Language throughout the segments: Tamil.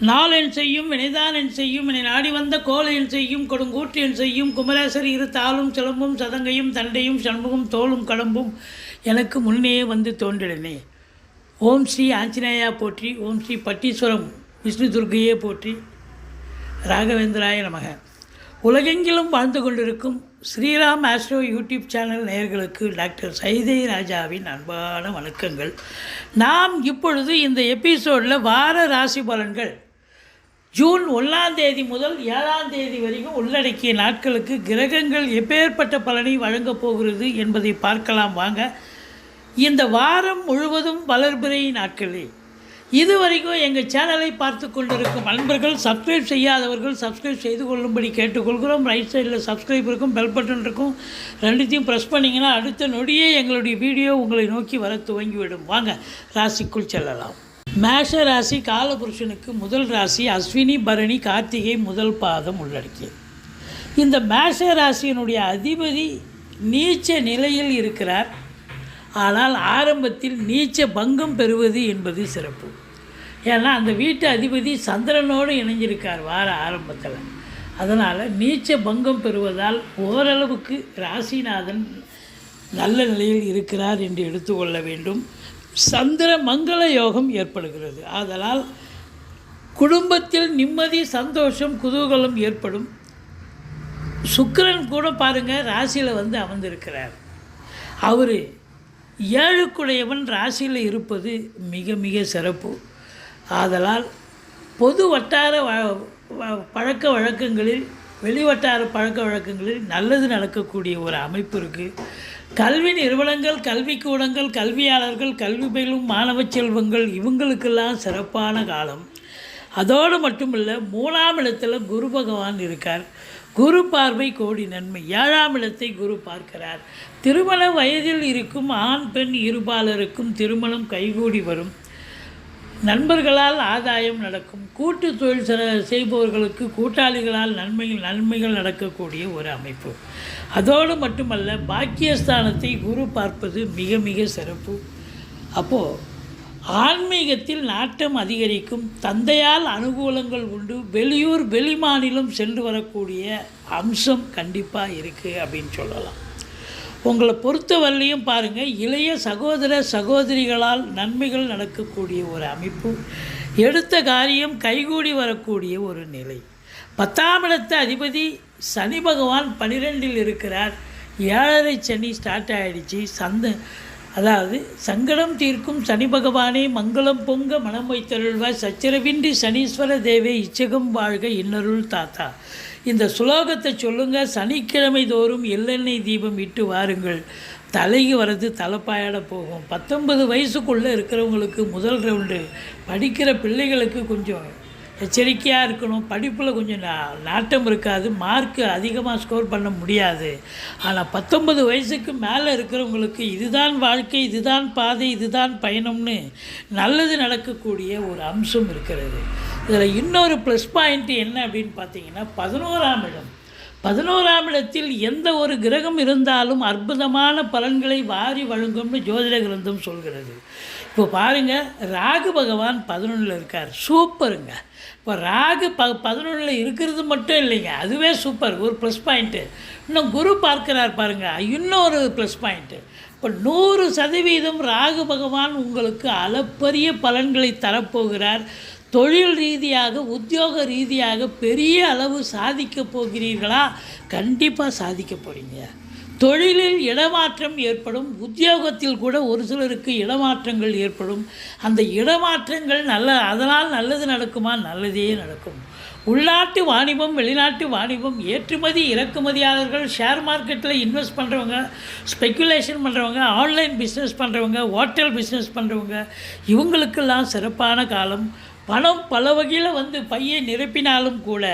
நாளென் செய்யும் வினைதானென் செய்யும் என நாடி வந்த கோலையன் செய்யும் கொடுங்கூற்றியன் செய்யும் குமரேசர் இரு தாளும் சிலம்பும் சதங்கையும் தண்டையும் சண்முகம் தோளும் கடம்பும் எனக்கு முன்னே வந்து தோன்றினே ஓம் ஸ்ரீ ஆஞ்சநேயா போற்றி ஓம் ஸ்ரீ பட்டீஸ்வரம் விஷ்ணு துர்கையே போற்றி. ராகவேந்திராய நமக. உலகெங்கிலும் வாழ்ந்து கொண்டிருக்கும் ஸ்ரீராம் ஆஸ்ட்ரோ யூடியூப் சேனல் நேயர்களுக்கு டாக்டர் சைதை ராஜாவின் அன்பான வணக்கங்கள். நாம் இப்பொழுது இந்த எபிசோடில் வார ராசி பலன்கள் ஜூன் ஒன்றாம் தேதி முதல் ஏழாம் தேதி வரைக்கும் உள்ளடக்கிய நாட்களுக்கு கிரகங்கள் எப்பேற்பட்ட பலனை வழங்கப் போகிறது என்பதை பார்க்கலாம் வாங்க. இந்த வாரம் முழுவதும் வளர்பிறை நாட்களே. இதுவரைக்கும் எங்கள் சேனலை பார்த்து கொண்டிருக்கும் நண்பர்கள் சப்ஸ்கிரைப் செய்யாதவர்கள் சப்ஸ்கிரைப் செய்து கொள்ளும்படி கேட்டுக்கொள்கிறோம். ரைட் சைடில் சப்ஸ்கிரைப் இருக்கும் பெல் பட்டன் இருக்கும். ரெண்டுத்தையும் ப்ரெஸ் பண்ணிங்கன்னா அடுத்த நொடியே எங்களுடைய வீடியோ உங்களை நோக்கி வர துவங்கிவிடும். வாங்க ராசிக்குள் செல்லலாம். மேஷ ராசி காலபுருஷனுக்கு முதல் ராசி அஸ்வினி பரணி கார்த்திகை முதல் பாதம் உள்ளடக்கியது. இந்த மேஷ ராசியினுடைய அதிபதி நீச்ச நிலையில் இருக்கிறார். ஆனால் ஆரம்பத்தில் நீச்ச பங்கம் பெறுவது என்பது சிறப்பு. ஏன்னா அந்த வீட்டு அதிபதி சந்திரனோடு இணைஞ்சிருக்கார் வார ஆரம்பத்தில். அதனால் நீச்ச பங்கம் பெறுவதால் ஓரளவுக்கு ராசிநாதன் நல்ல நிலையில் இருக்கிறார் என்று எடுத்துக்கொள்ள வேண்டும். சந்திர மங்கள யோகம் ஏற்படுகிறது. ஆதலால் குடும்பத்தில் நிம்மதி சந்தோஷம் குதூகலம் ஏற்படும். சுக்கரன் கூட பாருங்கள் ராசியில் வந்து அமர்ந்திருக்கிறார். அவர் ஏழுக்குடையவன் ராசியில் இருப்பது மிக மிக சிறப்பு. ஆதலால் பொது வட்டார வ- பழக்க வழக்கங்களில் வெளிவட்டார பழக்க வழக்கங்களில் நல்லது நடக்கக்கூடிய ஒரு அமைப்பு இருக்குது கல்வி நிறுவனங்கள் கல்விக்கூடங்கள் கல்வியாளர்கள் கல்வி பயிலும் மாணவ செல்வங்கள் இவங்களுக்கெல்லாம் சிறப்பான காலம். அதோடு மட்டும் இல்லை மூணாம் இடத்தில் குரு பகவான் இருக்கார். குரு பார்வை கோடி நன்மை. ஏழாம் இடத்தை குரு பார்க்கிறார். திருமண வயதில் இருக்கும் ஆண் பெண் இருபாலருக்கும் திருமணம் கைகூடி வரும். நண்பர்களால் ஆதாயம் நடக்கும். கூட்டு தொழில் செ- செய்பவர்களுக்கு கூட்டாளிகளால் நன்மைகள் நன்மைகள் நடக்கக்கூடிய ஒரு அமைப்பு. அதோடு மட்டுமல்ல பாக்கியஸ்தானத்தை குரு பார்ப்பது மிக மிக சிறப்பு. அப்போது ஆன்மீகத்தில் நாட்டம் அதிகரிக்கும் தந்தையால் அனுகூலங்கள் உண்டு வெளியூர் வெளிமாநிலம் சென்று வரக்கூடிய அம்சம் கண்டிப்பாக இருக்குது அப்படின்னு சொல்லலாம். உங்களை பொறுத்தவரையிலையும் பாருங்கள் இளைய சகோதர சகோதரிகளால் நன்மைகள் நடக்கக்கூடிய ஒரு அமைப்பு எடுத்த காரியம் கைகூடி வரக்கூடிய ஒரு நிலை. பத்தாம் இடத்த அதிபதி சனி பகவான் பனிரெண்டில் இருக்கிறார். ஏழரை சனி ஸ்டார்ட் ஆகிடுச்சு சந்த அதாவது சங்கடம் தீர்க்கும் சனி பகவானே மங்களம் பொங்க மனம் வைத்தருள்வாய் சச்சரவின்றி சனீஸ்வர தேவே இச்சகம் வாழ்க இன்னருள் தாத்தா. இந்த சுலோகத்தை சொல்லுங்க சனிக்கிழமை தோறும் எள்ளெண்ணெய் தீபம் இட்டு வாருங்கள். தலைக்கு வர்றது தலைப்பாயாட போகும். பத்தொன்பது வயசுக்குள்ளே இருக்கிறவங்களுக்கு முதல் ரவுண்டு. படிக்கிற பிள்ளைகளுக்கு கொஞ்சம் எச்சரிக்கையாக இருக்கணும். படிப்பில் கொஞ்சம் நா நாட்டம் இருக்காது. மார்க்கு அதிகமாக ஸ்கோர் பண்ண முடியாது. ஆனால் பத்தொன்பது வயசுக்கு மேலே இருக்கிறவங்களுக்கு இதுதான் வாழ்க்கை இதுதான் பாதை இதுதான் பயணம்னு நல்லது நடக்கக்கூடிய ஒரு அம்சம் இருக்கிறது. இதில் இன்னொரு ப்ளஸ் பாயிண்ட் என்ன அப்படின்னு பார்த்தீங்கன்னா பதினோராம் இடம். பதினோராம் இடத்தில் எந்த ஒரு கிரகம் இருந்தாலும் அற்புதமான பலன்களை வாரி வழங்கும்னு ஜோதிட கிரந்தம் சொல்கிறது. இப்போ பாருங்கள் ராகு பகவான் பதினொன்றில் இருக்கார். சூப்பருங்க. இப்போ ராகு ப பதினொன்றில் இருக்கிறது மட்டும் இல்லைங்க. அதுவே சூப்பர். ஒரு ப்ளஸ் பாயிண்ட்டு இன்னும் குரு பார்க்கிறார் பாருங்கள் இன்னொரு ப்ளஸ் பாயிண்ட்டு இப்போ நூறு சதவீதம் ராகு பகவான் உங்களுக்கு அளப்பரிய பலன்களை தரப்போகிறார். தொழில் ரீதியாக உத்தியோக ரீதியாக பெரிய அளவு சாதிக்க போகிறீர்களா? கண்டிப்பாக சாதிக்க போகிறீங்க தொழிலில் இடமாற்றம் ஏற்படும் உத்தியோகத்தில் கூட ஒரு சிலருக்கு இடமாற்றங்கள் ஏற்படும். அந்த இடமாற்றங்கள் நல்ல அதனால் நல்லது நடக்குமா? நல்லதே நடக்கும். உள்நாட்டு வாணிபம் வெளிநாட்டு வாணிபம் ஏற்றுமதி இறக்குமதியாளர்கள் ஷேர் மார்க்கெட்டில் இன்வெஸ்ட் பண்ணுறவங்க ஸ்பெக்குலேஷன் பண்ணுறவங்க ஆன்லைன் பிஸ்னஸ் பண்ணுறவங்க ஹோட்டல் பிஸ்னஸ் பண்ணுறவங்க இவங்களுக்கெல்லாம் சிறப்பான காலம். பணம் பல வகையில் வந்து பையை நிரப்பினாலும் கூட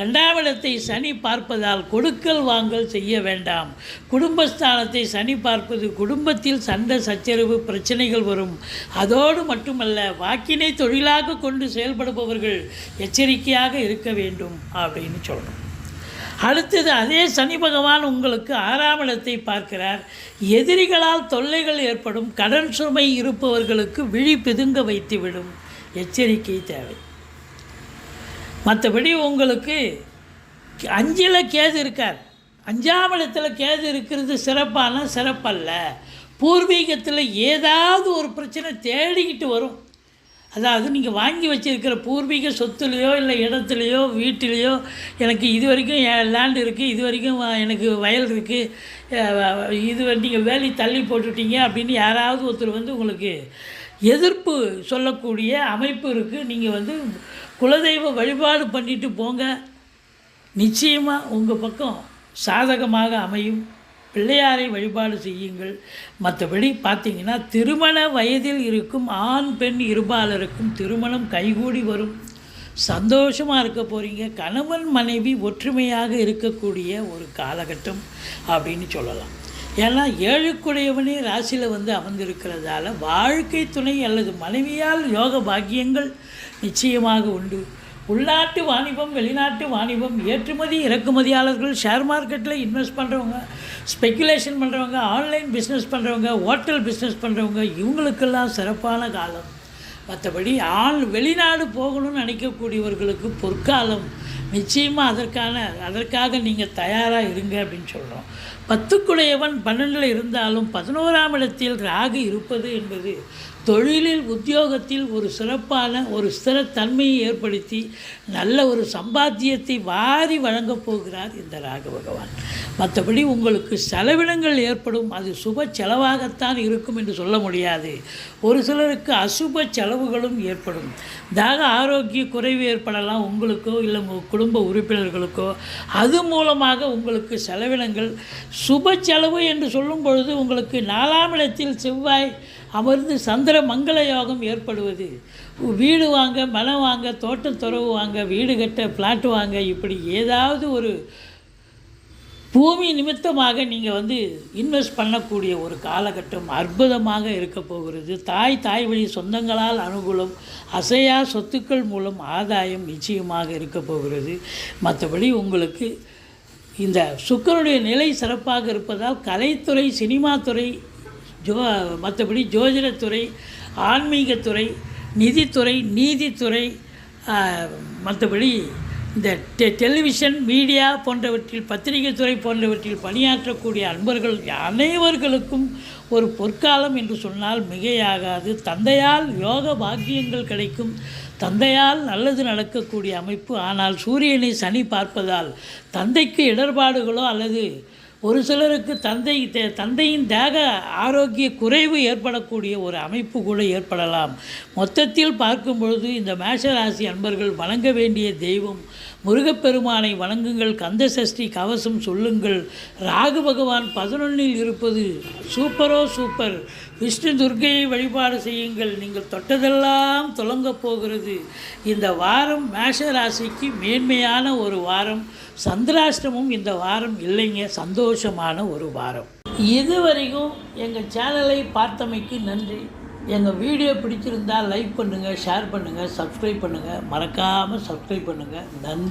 ரெண்டாம் இடத்தை சனி பார்ப்பதால் கொடுக்கல் வாங்கல் செய்ய வேண்டாம். குடும்பஸ்தானத்தை சனி பார்ப்பது குடும்பத்தில் சண்டை சச்சரவு பிரச்சனைகள் வரும். அதோடு மட்டுமல்ல வாக்கினை தொழிலாக கொண்டு செயல்படுபவர்கள் எச்சரிக்கையாக இருக்க வேண்டும் அப்படின்னு சொல்கிறோம் அடுத்தது அதே சனி பகவான் உங்களுக்கு ஆறாம் இடத்தை பார்க்கிறார். எதிரிகளால் தொல்லைகள் ஏற்படும் கடன் சுமை இருப்பவர்களுக்கு விழி பிதுங்க வைத்துவிடும். எச்சரிக்கை தேவை. மற்றபடி உங்களுக்கு அஞ்சில் கேது இருக்கார். அஞ்சாம் இடத்துல கேது இருக்கிறது சிறப்பான சிறப்பல்ல. பூர்வீகத்தில் ஏதாவது ஒரு பிரச்சனை தேடிக்கிட்டு வரும். அதாவது நீங்கள் வாங்கி வச்சிருக்கிற பூர்வீக சொத்துலேயோ இல்லை இடத்துலையோ வீட்டிலையோ எனக்கு இது வரைக்கும் என் லேண்ட் இருக்குது இது வரைக்கும் எனக்கு வயல் இருக்குது இது நீங்கள் வேலி தள்ளி போட்டுட்டீங்க அப்படின்னு யாராவது ஒருத்தர் வந்து உங்களுக்கு எதிர்ப்பு சொல்லக்கூடிய அமைப்பு இருக்குது நீங்கள் வந்து குலதெய்வ வழிபாடு பண்ணிட்டு போங்க. நிச்சயமாக உங்கள் பக்கம் சாதகமாக அமையும். பிள்ளையாரை வழிபாடு செய்யுங்கள். மற்றபடி பார்த்தீங்கன்னா திருமண வயதில் இருக்கும் ஆண் பெண் இருபாலருக்கும் திருமணம் கைகூடி வரும். சந்தோஷமாக இருக்க போகிறீங்க கணவன் மனைவி ஒற்றுமையாக இருக்கக்கூடிய ஒரு காலகட்டம் அப்படின்னு சொல்லலாம். ஏன்னா ஏழுக்குடையவனே ராசியில் வந்து அமர்ந்திருக்கிறதால வாழ்க்கை துணை அல்லது மனைவியால் யோக பாக்கியங்கள் நிச்சயமாக உண்டு. உள்நாட்டு வாணிபம் வெளிநாட்டு வாணிபம் ஏற்றுமதி இறக்குமதியாளர்கள் ஷேர் மார்க்கெட்டில் இன்வெஸ்ட் பண்ணுறவங்க ஸ்பெக்குலேஷன் பண்ணுறவங்க ஆன்லைன் பிஸ்னஸ் பண்ணுறவங்க ஹோட்டல் பிஸ்னஸ் பண்ணுறவங்க இவங்களுக்கெல்லாம் சிறப்பான காலம். மற்றபடி ஆள் வெளிநாடு போகணும்னு நினைக்கக்கூடியவர்களுக்கு பொற்காலம். நிச்சயமாக அதற்கான அதற்காக நீங்கள் தயாராக இருங்க அப்படின்னு சொல்கிறோம் பத்துக்குடையவன் பன்னெண்டில் இருந்தாலும் பதினோராம் இடத்தில் ராகு இருப்பது என்பது தொழிலில் உத்தியோகத்தில் ஒரு சிறப்பான ஒரு ஸ்திரத்தன்மையை ஏற்படுத்தி நல்ல ஒரு சம்பாத்தியத்தை வாரி வழங்கப் போகிறார் இந்த ராக பகவான். மற்றபடி உங்களுக்கு செலவினங்கள் ஏற்படும். அது சுப செலவாகத்தான் இருக்கும் என்று சொல்ல முடியாது. ஒரு சிலருக்கு அசுப செலவுகளும் ஏற்படும். தாக ஆரோக்கிய குறைவு ஏற்படலாம் உங்களுக்கோ இல்லை உங்கள் குடும்ப உறுப்பினர்களுக்கோ. அது மூலமாக உங்களுக்கு செலவினங்கள் சுப செலவு என்று சொல்லும் பொழுது உங்களுக்கு நாலாம் இடத்தில் செவ்வாய் அமர்ந்து சந்திர மங்கள யோகம் ஏற்படுவது. வீடு வாங்க மனம் வாங்க தோட்டம் துறவு வாங்க வீடு கட்ட பிளாட் வாங்க இப்படி ஏதாவது ஒரு பூமி நிமித்தமாக நீங்கள் வந்து இன்வெஸ்ட் பண்ணக்கூடிய ஒரு காலகட்டம் அற்புதமாக இருக்க போகிறது. தாய் தாய் வழி சொந்தங்களால் அனுகூலம் அசையா சொத்துக்கள் மூலம் ஆதாயம் நிச்சயமாக இருக்க போகிறது. மற்றபடி உங்களுக்கு இந்த சுக்கரனுடைய நிலை சிறப்பாக இருப்பதால் கலைத்துறை சினிமாத்துறை ஜோ மற்றபடி ஜோதிடத்துறை ஆன்மீகத்துறை நிதித்துறை நீதித்துறை மற்றபடி இந்த டெ டெலிவிஷன் மீடியா போன்றவற்றில் பத்திரிகை துறை போன்றவற்றில் பணியாற்றக்கூடிய அன்பர்கள் அனைவர்களுக்கும் ஒரு பொற்காலம் என்று சொன்னால் மிகையாகாது. தந்தையால் யோக பாக்கியங்கள் கிடைக்கும். தந்தையால் நல்லது நடக்கக்கூடிய அமைப்பு. ஆனால் சூரியனை சனி பார்ப்பதால் தந்தைக்கு இடர்பாடுகளோ அல்லது ஒரு சிலருக்கு தந்தை தே- தந்தையின் தேக ஆரோக்கிய குறைவு ஏற்படக்கூடிய ஒரு அமைப்பு கூட ஏற்படலாம். மொத்தத்தில் பார்க்கும் பொழுது இந்த மேஷராசி அன்பர்கள் வணங்க வேண்டிய தெய்வம் முருகப்பெருமானை வணங்குங்கள் கந்த சஷ்டி கவசம் சொல்லுங்கள். ராகு பகவான் பதினொன்னில் இருப்பது சூப்பரோ சூப்பர். விஷ்ணு துர்க்கையை வழிபாடு செய்யுங்கள். நீங்கள் தொட்டதெல்லாம் துலங்கப் போகிறது. இந்த வாரம் மேஷ ராசிக்கு மேன்மையான ஒரு வாரம். சந்திராஷ்டமும் இந்த வாரம் இல்லைங்க சந்தோஷமான ஒரு வாரம். இதுவரைக்கும் எங்கள் சேனலை பார்த்தமைக்கு நன்றி. எங்கள் வீடியோ பிடிச்சிருந்தால் லைக் பண்ணுங்கள் ஷேர் பண்ணுங்கள் சப்ஸ்கிரைப் பண்ணுங்கள் மறக்காமல் சப்ஸ்கிரைப் பண்ணுங்கள் நன்றி.